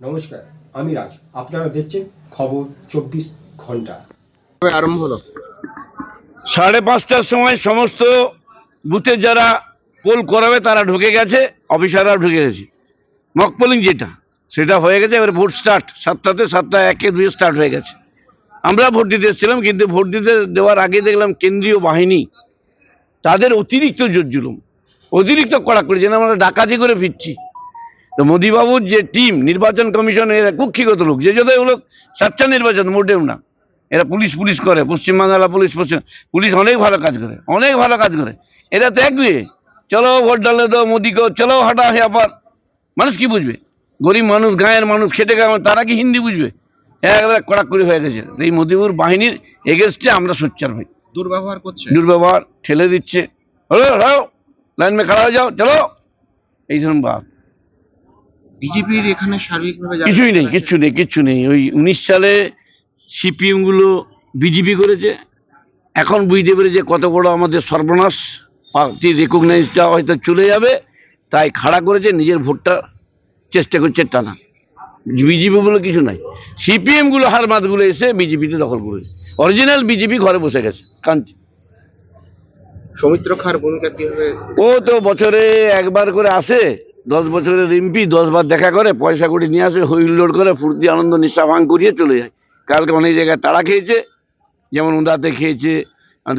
নমস্কার আমি রাজ। আপনারা দেখছেন খবর চব্বিশ ঘণ্টা। আরম্ভ হলো? সাড়ে পাঁচটার সময় সমস্ত বুথে যারা পোল করাবে তারা ঢুকে গেছে অফিসাররা ঢুকে গেছে। মক পোলিং যেটা সেটা হয়ে গেছে এবার ভোট স্টার্ট সাতটাতে সাতটা একে দুয়ে স্টার্ট হয়ে গেছে। আমরা ভোট দিতে এসেছিলাম কিন্তু ভোট দিতে দেওয়ার আগে দেখলাম কেন্দ্রীয় বাহিনী তাদের অতিরিক্ত জোর জুলুম। অতিরিক্ত কড়াকড়ি যেন আমরা ডাকাতি করে ফিরছি। তো মোদীবাবুর যে টিম নির্বাচন কমিশন এরা কুক্ষিগত লোক। যে যত এগুলো স্বেচ্ছা নির্বাচন মোটেও না। এরা পুলিশ পুলিশ করে পশ্চিমবাংলা পুলিশ পশ্চিম পুলিশ অনেক ভালো কাজ করে অনেক ভালো কাজ করে। এরা তো একগুয়ে। চলো ভোট ডালে তো মোদিকে চলো হাঁটা হ্যাঁ পর মানুষ কি বুঝবে? গরিব মানুষ গায়ের মানুষ খেটে খাওয়া তারা কি হিন্দি বুঝবে? একবারে কড়াকড়ি হয়ে গেছে। এই মোদিবুর বাহিনীর এগেনস্টে আমরা সোচ্চার হই দুর্ব্যবহার করছে। দুর্ব্যবহার ঠেলে দিচ্ছে। হলো হলো লাইন মে খাড়া হয়ে যাও চলো। এই ধরুন বাপ। বিজেপির এখানে সার্বিকভাবে কিছুই নেই কিচ্ছু নেই কিচ্ছু নেই। ওই উনিশ সালে সিপিএমগুলো বিজেপি করেছে এখন বুঝতে পেরেছে কত বড় আমাদের সর্বনাশ। পার্টি রেকগনাইজটা হয়তো চলে যাবে তাই খাড়া করেছে নিজের ভোটটা চেষ্টা করছে টানা। বিজেপি বলে কিছু নাই। সিপিএমগুলো হার মাতগুলো এসে বিজেপিতে দখল করেছে। অরিজিনাল বিজেপি ঘরে বসে গেছে কান্তি সৌমিত্র খার ভূমিকা কি হবে ও তো বছরে একবার করে আসে দশ বছরের এমপি দশবার দেখা করে, পয়সা কুড়ি নিয়ে আসে হুইলোড করে, ফুর্তি, আনন্দ নিঃশা ভাঙ করিয়ে চলে যায়। কালকে অনেক জায়গায় তাড়া খেয়েছে, যেমন উদাতে খেয়েছে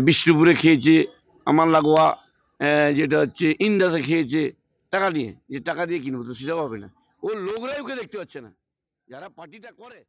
বিষ্ণুপুরে খেয়েছে, আমার লাগোয়া যেটা হচ্ছে ইন্দাসে খেয়েছে, টাকা নিয়ে যে টাকা দিয়ে কিনবো তো সেটাও হবে না। ও লোকরাই ওকে দেখতে পাচ্ছে না। যারা পার্টিটা করে